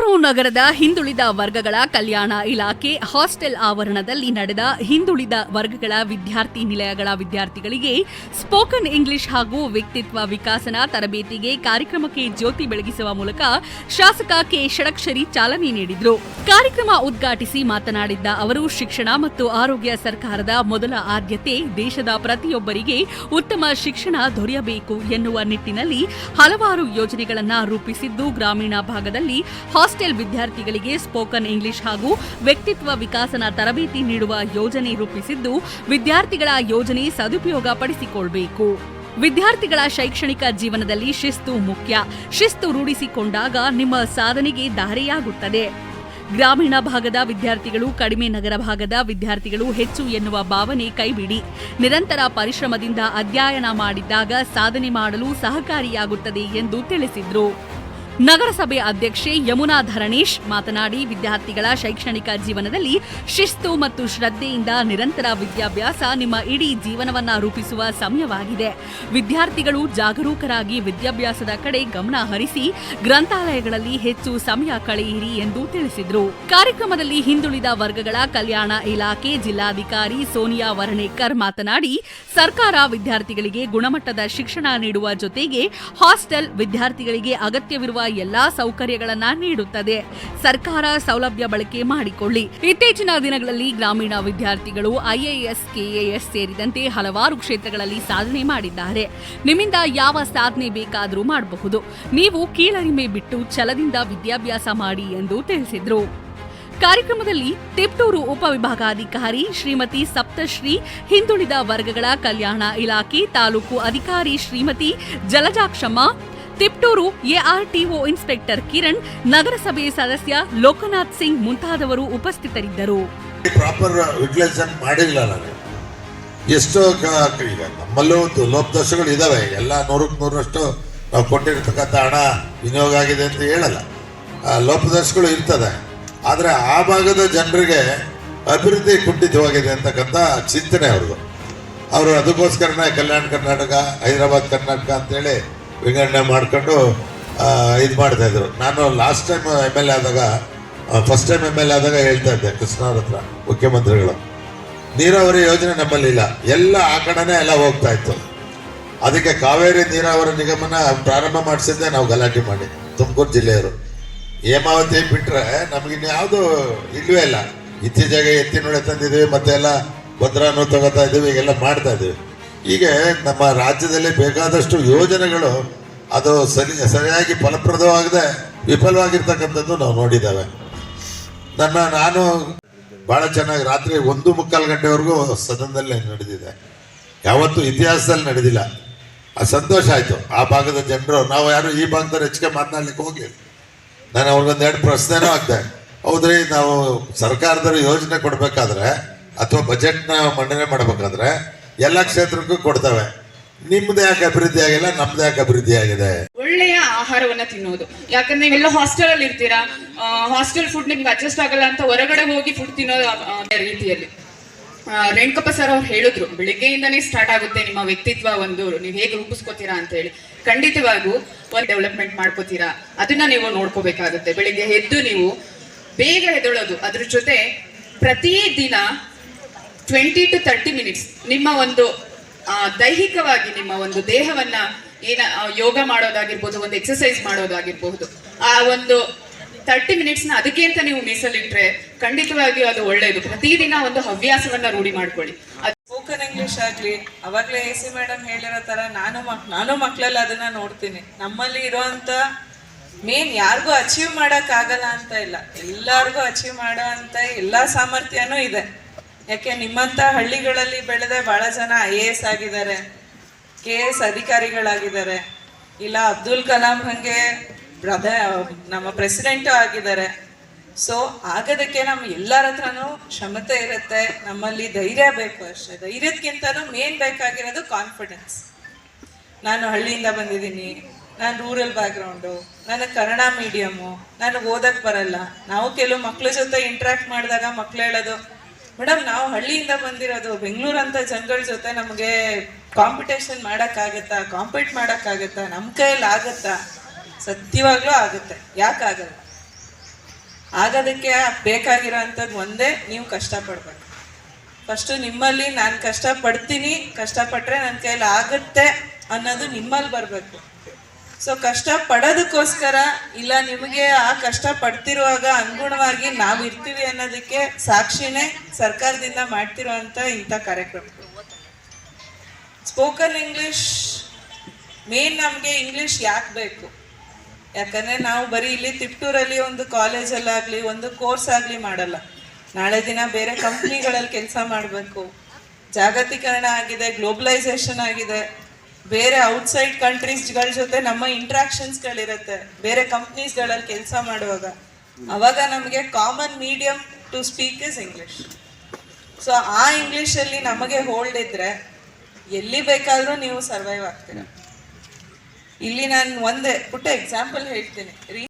don't ನಗರದ ಹಿಂದುಳಿದ ವರ್ಗಗಳ ಕಲ್ಯಾಣ ಇಲಾಖೆ ಹಾಸ್ಟೆಲ್ ಆವರಣದಲ್ಲಿ ನಡೆದ ಹಿಂದುಳಿದ ವರ್ಗಗಳ ವಿದ್ಯಾರ್ಥಿ ನಿಲಯಗಳ ವಿದ್ಯಾರ್ಥಿಗಳಿಗೆ ಸ್ಪೋಕನ್ ಇಂಗ್ಲಿಷ್ ಹಾಗೂ ವ್ಯಕ್ತಿತ್ವ ವಿಕಾಸನ ತರಬೇತಿಗೆ ಕಾರ್ಯಕ್ರಮಕ್ಕೆ ಜ್ಯೋತಿ ಬೆಳಗಿಸುವ ಮೂಲಕ ಶಾಸಕ ಕೆ. ಷಡಕ್ಷರಿ ಚಾಲನೆ ನೀಡಿದರು. ಕಾರ್ಯಕ್ರಮ ಉದ್ಘಾಟಿಸಿ ಮಾತನಾಡಿದ್ದ ಅವರು, ಶಿಕ್ಷಣ ಮತ್ತು ಆರೋಗ್ಯ ಸರ್ಕಾರದ ಮೊದಲ ಆದ್ಯತೆ ದೇಶದ ಪ್ರತಿಯೊಬ್ಬರಿಗೆ ಉತ್ತಮ ಶಿಕ್ಷಣ ದೊರೆಯಬೇಕು ಎನ್ನುವ ನಿಟ್ಟಿನಲ್ಲಿ ಹಲವಾರು ಯೋಜನೆಗಳನ್ನು ರೂಪಿಸಿದ್ದು ಗ್ರಾಮೀಣ ಭಾಗದಲ್ಲಿ ಹಾಸ್ಟೆಲ್ ವಿದ್ಯಾರ್ಥಿಗಳಿಗೆ ಸ್ಪೋಕನ್ ಇಂಗ್ಲಿಷ್ ಹಾಗೂ ವ್ಯಕ್ತಿತ್ವ ವಿಕಾಸನ ತರಬೇತಿ ನೀಡುವ ಯೋಜನೆ ರೂಪಿಸಿದ್ದು, ವಿದ್ಯಾರ್ಥಿಗಳ ಯೋಜನೆ ಸದುಪಯೋಗ ಪಡಿಸಿಕೊಳ್ಳಬೇಕು ವಿದ್ಯಾರ್ಥಿಗಳ ಶೈಕ್ಷಣಿಕ ಜೀವನದಲ್ಲಿ ಶಿಸ್ತು ಮುಖ್ಯ. ಶಿಸ್ತು ರೂಢಿಸಿಕೊಂಡಾಗ ನಿಮ್ಮ ಸಾಧನೆಗೆ ದಾರಿಯಾಗುತ್ತದೆ. ಗ್ರಾಮೀಣ ಭಾಗದ ವಿದ್ಯಾರ್ಥಿಗಳು ಕಡಿಮೆ ನಗರ ಭಾಗದ ವಿದ್ಯಾರ್ಥಿಗಳು ಹೆಚ್ಚು ಎನ್ನುವ ಭಾವನೆ ಕೈಬಿಡಿ. ನಿರಂತರ ಪರಿಶ್ರಮದಿಂದ ಅಧ್ಯಯನ ಮಾಡಿದ್ದಾಗ ಸಾಧನೆ ಮಾಡಲು ಸಹಕಾರಿಯಾಗುತ್ತದೆ ಎಂದು ತಿಳಿಸಿದರು. ನಗರಸಭೆ ಅಧ್ಯಕ್ಷೆ ಯಮುನಾ ಧರಣೇಶ್ ಮಾತನಾಡಿ, ವಿದ್ಯಾರ್ಥಿಗಳ ಶೈಕ್ಷಣಿಕ ಜೀವನದಲ್ಲಿ ಶಿಸ್ತು ಮತ್ತು ಶ್ರದ್ಧೆಯಿಂದ ನಿರಂತರ ವಿದ್ಯಾಭ್ಯಾಸ ನಿಮ್ಮ ಇಡೀ ಜೀವನವನ್ನ ರೂಪಿಸುವ ಸಮಯವಾಗಿದೆ. ವಿದ್ಯಾರ್ಥಿಗಳು ಜಾಗರೂಕರಾಗಿ ವಿದ್ಯಾಭ್ಯಾಸದ ಕಡೆ ಗಮನ ಹರಿಸಿ ಗ್ರಂಥಾಲಯಗಳಲ್ಲಿ ಹೆಚ್ಚು ಸಮಯ ಕಳೆಯಿರಿ ಎಂದು ತಿಳಿಸಿದರು. ಕಾರ್ಯಕ್ರಮದಲ್ಲಿ ಹಿಂದುಳಿದ ವರ್ಗಗಳ ಕಲ್ಯಾಣ ಇಲಾಖೆ ಜಿಲ್ಲಾಧಿಕಾರಿ ಸೋನಿಯಾ ವರ್ಣೇಕರ್ ಮಾತನಾಡಿ, ಸರ್ಕಾರ ವಿದ್ಯಾರ್ಥಿಗಳಿಗೆ ಗುಣಮಟ್ಟದ ಶಿಕ್ಷಣ ನೀಡುವ ಜೊತೆಗೆ ಹಾಸ್ಟೆಲ್ ವಿದ್ಯಾರ್ಥಿಗಳಿಗೆ ಅಗತ್ಯವಿರುವ ಎಲ್ಲಾ ಸೌಕರ್ಯಗಳನ್ನ ನೀಡುತ್ತದೆ. ಸರ್ಕಾರ ಸೌಲಭ್ಯ ಬಳಕೆ ಮಾಡಿಕೊಳ್ಳಿ. ಇತ್ತೀಚಿನ ದಿನಗಳಲ್ಲಿ ಗ್ರಾಮೀಣ ವಿದ್ಯಾರ್ಥಿಗಳು ಐಎಎಸ್, ಕೆಎಎಸ್ ಸೇರಿದಂತೆ ಹಲವಾರು ಕ್ಷೇತ್ರಗಳಲ್ಲಿ ಸಾಧನೆ ಮಾಡಿದ್ದಾರೆ. ನಿಮ್ಮಿಂದ ಯಾವ ಸಾಧನೆ ಬೇಕಾದರೂ ಮಾಡಬಹುದು. ನೀವು ಕೀಳರಿಮೆ ಬಿಟ್ಟು ಛಲದಿಂದ ವಿದ್ಯಾಭ್ಯಾಸ ಮಾಡಿ ಎಂದು ತಿಳಿಸಿದರು. ಕಾರ್ಯಕ್ರಮದಲ್ಲಿ ತಿಪ್ಟೂರು ಉಪವಿಭಾಗಾಧಿಕಾರಿ ಶ್ರೀಮತಿ ಸಪ್ತಶ್ರೀ, ಹಿಂದುಳಿದ ವರ್ಗಗಳ ಕಲ್ಯಾಣ ಇಲಾಖೆ ತಾಲೂಕು ಅಧಿಕಾರಿ ಶ್ರೀಮತಿ ಜಲಜಾಕ್ಷಮ್ಮ ತಿಪ್ಟೂರು ಎಆರ್ಟಿಒ ಇನ್ಸ್ಪೆಕ್ಟರ್ ಕಿರಣ್ ನಗರಸಭೆ ಸದಸ್ಯ ಲೋಕನಾಥ್ ಸಿಂಗ್ ಮುಂತಾದವರು ಉಪಸ್ಥಿತರಿದ್ದರು. ಪ್ರಾಪರ್ ಯುಟಿಲೈಸೇಷನ್ ಮಾಡಿಲ್ಲ ನಾನು. ಎಷ್ಟೋ ಈಗ ನಮ್ಮಲ್ಲೂ ಲೋಪದೋಷಗಳು ಇದಾವೆ. ಎಲ್ಲ ನೂರಕ್ಕೆ ನೂರಷ್ಟು ನಾವು ಕೊಟ್ಟಿರ್ತಕ್ಕಂಥ ಹಣ ವಿನಿಯೋಗ ಆಗಿದೆ ಅಂತ ಹೇಳಲ್ಲ. ಲೋಪದೋಷಗಳು ಇರ್ತದೆ. ಆದರೆ ಆ ಭಾಗದ ಜನರಿಗೆ ಅಭಿವೃದ್ಧಿ ಕುಂಠಿತವಾಗಿದೆ ಅಂತಕ್ಕಂಥ ಚಿಂತನೆ ಅವ್ರದ್ದು. ಅವರು ಅದಕ್ಕೋಸ್ಕರನೇ ಕಲ್ಯಾಣ ಕರ್ನಾಟಕ, ಹೈದರಾಬಾದ್ ಕರ್ನಾಟಕ ಅಂತೇಳಿ ವಿಂಗಡಣೆ ಮಾಡ್ಕೊಂಡು ಇದು ಮಾಡ್ತಾ ಇದ್ರು. ನಾನು last time M L A ಆದಾಗ first time M L A ಆದಾಗ ಹೇಳ್ತಾ ಇದ್ದೆ, ಕೃಷ್ಣವ್ರ ಹತ್ರ, ಮುಖ್ಯಮಂತ್ರಿಗಳು. ನೀರಾವರಿ ಯೋಜನೆ ನಮ್ಮಲ್ಲಿ ಇಲ್ಲ. ಎಲ್ಲ ಆ ಕಡೆನೇ ಎಲ್ಲ ಹೋಗ್ತಾ ಇತ್ತು. ಅದಕ್ಕೆ ಕಾವೇರಿ ನೀರಾವರಿ ನಿಗಮನ ಪ್ರಾರಂಭ ಮಾಡಿಸಿದ್ದೆ, ನಾವು ಗಲಾಟೆ ಮಾಡಿ, ತುಮಕೂರು ಜಿಲ್ಲೆಯವರು. ಹೇಮಾವತಿ ಬಿಟ್ರೆ ನಮಗಿನ್ನು ಯಾವುದು ಇಲ್ಲವೇ ಇಲ್ಲ. ಇತ್ತೀಚೆಗೆ ಎತ್ತಿನೊಳೆ ತಂದಿದ್ದೀವಿ ಮತ್ತೆ ಎಲ್ಲ ಭದ್ರಾನು ತಗೋತಾ ಇದ್ದೀವಿ ಈಗೆಲ್ಲ ಮಾಡ್ತಾ ಇದ್ದೀವಿ ಹೀಗೆ ನಮ್ಮ ರಾಜ್ಯದಲ್ಲಿ ಬೇಕಾದಷ್ಟು ಯೋಜನೆಗಳು ಅದು ಸರಿ ಸರಿಯಾಗಿ ಫಲಪ್ರದವಾಗದೆ ವಿಫಲವಾಗಿರ್ತಕ್ಕಂಥದ್ದು ನಾವು ನೋಡಿದ್ದೇವೆ. ನನ್ನ ನಾನು ಭಾಳ ಚೆನ್ನಾಗಿ ರಾತ್ರಿ ಒಂದು ಮುಕ್ಕಾಲು ಗಂಟೆವರೆಗೂ ಸದನದಲ್ಲಿ ನಡೆದಿದೆ. ಯಾವತ್ತೂ ಇತಿಹಾಸದಲ್ಲಿ ನಡೆದಿಲ್ಲ. ಆ ಸಂತೋಷ ಆಯಿತು. ಆ ಭಾಗದ ಜನರು, ನಾವು ಯಾರು ಈ ಭಾಗದವ್ರು ಹೆಚ್ಚಿಗೆ ಮಾತನಾಡಲಿಕ್ಕೆ ಹೋಗಿ ನಾನು ಅವ್ರಿಗೊಂದು ಎರಡು ಪ್ರಶ್ನೆನೂ ಆಗ್ತದೆ ಹೌದ್ರಿ, ನಾವು ಸರ್ಕಾರದವರು ಯೋಜನೆ ಕೊಡಬೇಕಾದ್ರೆ ಅಥವಾ ಬಜೆಟ್ನ ಮಂಡನೆ ಮಾಡಬೇಕಾದ್ರೆ ಎಲ್ಲ ಕ್ಷೇತ್ರಕ್ಕೂ ಕೊಡ್ತವೆ. ನಿಮ್ದು ಯಾಕೆ ಅಭಿವೃದ್ಧಿ ಆಗಿಲ್ಲ, ನಮ್ದು ಯಾಕೆ ಅಭಿವೃದ್ಧಿ ಆಗಿದೆ? ಒಳ್ಳೆಯ ಆಹಾರವನ್ನ ತಿನ್ನೋದು. ಯಾಕಂದ್ರೆ ನೀವೆಲ್ಲ ಹಾಸ್ಟೆಲ್ ಅಲ್ಲಿ ಇರ್ತೀರಾ? ಹಾಸ್ಟೆಲ್ ಫುಡ್ ನಿಮ್ಗೆ ಅಡ್ಜಸ್ಟ್ ಆಗಲ್ಲ ಅಂತ ಹೊರಗಡೆ ಹೋಗಿ ಫುಡ್ ತಿನ್ನೋ ರೀತಿಯಲ್ಲಿ. ರೇಣುಕಪ್ಪ ಸರ್ ಅವ್ರು ಹೇಳಿದ್ರು, ಬೆಳಿಗ್ಗೆಯಿಂದನೇ ಸ್ಟಾರ್ಟ್ ಆಗುತ್ತೆ ನಿಮ್ಮ ವ್ಯಕ್ತಿತ್ವ ಒಂದು, ನೀವು ಹೇಗೆ ರೂಪಿಸ್ಕೋತೀರಾ ಅಂತ ಹೇಳಿ. ಖಂಡಿತವಾಗೂ ಒಂದು ಡೆವಲಪ್ಮೆಂಟ್ ಮಾಡ್ಕೋತೀರಾ? ಅದನ್ನ ನೀವು ನೋಡ್ಕೋಬೇಕಾಗುತ್ತೆ. ಬೆಳಿಗ್ಗೆ ಎದ್ದು ನೀವು ಬೇಗ ಹೆದಳೋದು ಅದ್ರ ಜೊತೆ ಪ್ರತಿ ದಿನ ಟ್ವೆಂಟಿ ಟು ತರ್ಟಿ ಮಿನಿಟ್ಸ್ ನಿಮ್ಮ ಒಂದು ದೈಹಿಕವಾಗಿ ನಿಮ್ಮ ಒಂದು ದೇಹವನ್ನ ಏನ ಯೋಗ ಮಾಡೋದಾಗಿರ್ಬೋದು, ಒಂದು ಎಕ್ಸಸೈಸ್ ಮಾಡೋದಾಗಿರ್ಬಹುದು ಆ ಒಂದು ತರ್ಟಿ ಮಿನಿಟ್ಸ್ನ ಅದಕ್ಕೆ ಅಂತ ನೀವು ಮೀಸಲಿಟ್ರೆ ಖಂಡಿತವಾಗಿಯೂ ಅದು ಒಳ್ಳೆಯದು ಪ್ರತಿದಿನ ಒಂದು ಹವ್ಯಾಸವನ್ನ ರೂಢಿ ಮಾಡ್ಕೊಳ್ಳಿ. ಸ್ಪೋಕನ್ ಇಂಗ್ಲಿಷ್ ಆಗಲಿ, ಅವಾಗಲೇ ಎ ಸಿ ಮೇಡಮ್ ಹೇಳಿರೋ ಥರ ನಾನು ಮಕ್, ನಾನು ಮಕ್ಕಳಲ್ಲಿ ಅದನ್ನ ನೋಡ್ತೀನಿ. ನಮ್ಮಲ್ಲಿ ಇರುವಂತ ಮೇನ್ ಯಾರಿಗೂ ಅಚೀವ್ ಮಾಡೋಕ್ಕಾಗಲ್ಲ ಅಂತ ಇಲ್ಲ. ಎಲ್ಲರಿಗೂ ಅಚೀವ್ ಮಾಡೋ ಅಂತ ಎಲ್ಲ ಸಾಮರ್ಥ್ಯನೂ ಇದೆ. ಯಾಕೆ ನಿಮ್ಮಂಥ ಹಳ್ಳಿಗಳಲ್ಲಿ ಬೆಳೆದ ಭಾಳ ಜನ ಐ ಎ ಎಸ್ ಆಗಿದ್ದಾರೆ ಕೆ ಎಸ್ ಅಧಿಕಾರಿಗಳಾಗಿದ್ದಾರೆ, ಇಲ್ಲ ಅಬ್ದುಲ್ ಕಲಾಂ ಹಾಗೆ ಬ್ರದ ನಮ್ಮ ಪ್ರೆಸಿಡೆಂಟು ಆಗಿದ್ದಾರೆ. ಸೊ ಆಗೋದಕ್ಕೆ ನಮ್ಮ ಎಲ್ಲರ ಹತ್ರನೂ ಕ್ಷಮತೆ ಇರುತ್ತೆ, ನಮ್ಮಲ್ಲಿ ಧೈರ್ಯ ಬೇಕು ಅಷ್ಟೇ. ಧೈರ್ಯಕ್ಕಿಂತನೂ ಮೇನ್ ಬೇಕಾಗಿರೋದು ಕಾನ್ಫಿಡೆನ್ಸ್ ನಾನು ಹಳ್ಳಿಯಿಂದ ಬಂದಿದ್ದೀನಿ, ನಾನು ರೂರಲ್ ಬ್ಯಾಕ್ಗ್ರೌಂಡು ನನಗೆ ಕನ್ನಡ ಮೀಡಿಯಮ್ಮು ನನಗೆ ಓದಕ್ಕೆ ಬರಲ್ಲ. ನಾವು ಕೆಲವು ಮಕ್ಕಳ ಜೊತೆ ಇಂಟ್ರ್ಯಾಕ್ಟ್ ಮಾಡಿದಾಗ ಮಕ್ಳು ಹೇಳೋದು ಮೇಡಮ್, ನಾವು ಹಳ್ಳಿಯಿಂದ ಬಂದಿರೋದು ಬೆಂಗಳೂರು ಅಂತ ಜನಗಳ ಜೊತೆ ನಮಗೆ ಕಾಂಪಿಟೇಷನ್ ಮಾಡೋಕ್ಕಾಗತ್ತಾ ಕಾಂಪೀಟ್ ಮಾಡೋಕ್ಕಾಗತ್ತಾ ನಮ್ಮ ಕೈಯಲ್ಲಿ ಆಗತ್ತಾ? ಸತ್ಯವಾಗ್ಲೂ ಆಗುತ್ತೆ. ಯಾಕಾಗಲ್ಲ ಆಗೋದಕ್ಕೆ ಬೇಕಾಗಿರೋ ಅಂಥದ್ದು ಒಂದೇ ನೀವು ಕಷ್ಟಪಡ್ಬೇಕು. ಫಸ್ಟು ನಿಮ್ಮಲ್ಲಿ ನಾನು ಕಷ್ಟಪಡ್ತೀನಿ ಕಷ್ಟಪಟ್ಟರೆ ನನ್ನ ಕೈಯಲ್ಲಿ ಆಗುತ್ತೆ ಅನ್ನೋದು ನಿಮ್ಮಲ್ಲಿ ಬರಬೇಕು. ಸೊ ಕಷ್ಟ ಪಡೋದಕ್ಕೋಸ್ಕರ ಇಲ್ಲ, ನಿಮಗೆ ಆ ಕಷ್ಟ ಪಡ್ತಿರುವಾಗ ಅನುಗುಣವಾಗಿ ನಾವು ಇರ್ತೀವಿ ಅನ್ನೋದಕ್ಕೆ ಸಾಕ್ಷಿನೇ ಸರ್ಕಾರದಿಂದ ಮಾಡ್ತಿರುವಂತ ಇಂಥ ಕಾರ್ಯಕ್ರಮ. ಸ್ಪೋಕನ್ ಇಂಗ್ಲಿಷ್ ಮೇನ್ ನಮಗೆ ಇಂಗ್ಲಿಷ್ ಯಾಕೆ ಬೇಕು? ಯಾಕಂದರೆ ನಾವು ಬರೀ ಇಲ್ಲಿ ತಿಪ್ಟೂರಲ್ಲಿ ಒಂದು ಕಾಲೇಜಲ್ಲಾಗಲಿ, ಒಂದು ಕೋರ್ಸ್ ಆಗಲಿ ಮಾಡಲ್ಲ. ನಾಳೆ ದಿನ ಬೇರೆ ಕಂಪ್ನಿಗಳಲ್ಲಿ ಕೆಲಸ ಮಾಡಬೇಕು. ಜಾಗತೀಕರಣ ಆಗಿದೆ ಗ್ಲೋಬಲೈಸೇಷನ್ ಆಗಿದೆ. ಬೇರೆ ಔಟ್ಸೈಡ್ ಕಂಟ್ರೀಸ್ಗಳ ಜೊತೆ ನಮ್ಮ ಇಂಟ್ರಾಕ್ಷನ್ಸ್ಗಳಿರುತ್ತೆ ಬೇರೆ ಕಂಪ್ನೀಸ್ಗಳಲ್ಲಿ ಕೆಲಸ ಮಾಡುವಾಗ. ಅವಾಗ ನಮಗೆ common medium to speak is English so ಆ ಇಂಗ್ಲೀಷಲ್ಲಿ ನಮಗೆ ಹೋಲ್ಡ್ ಇದ್ರೆ ಎಲ್ಲಿ ಬೇಕಾದರೂ ನೀವು ಸರ್ವೈವ್ ಆಗ್ತೀರ. ಇಲ್ಲಿ ನಾನು ಒಂದೇ ಪುಟ್ಟ ಎಕ್ಸಾಂಪಲ್ ಹೇಳ್ತೀನಿ.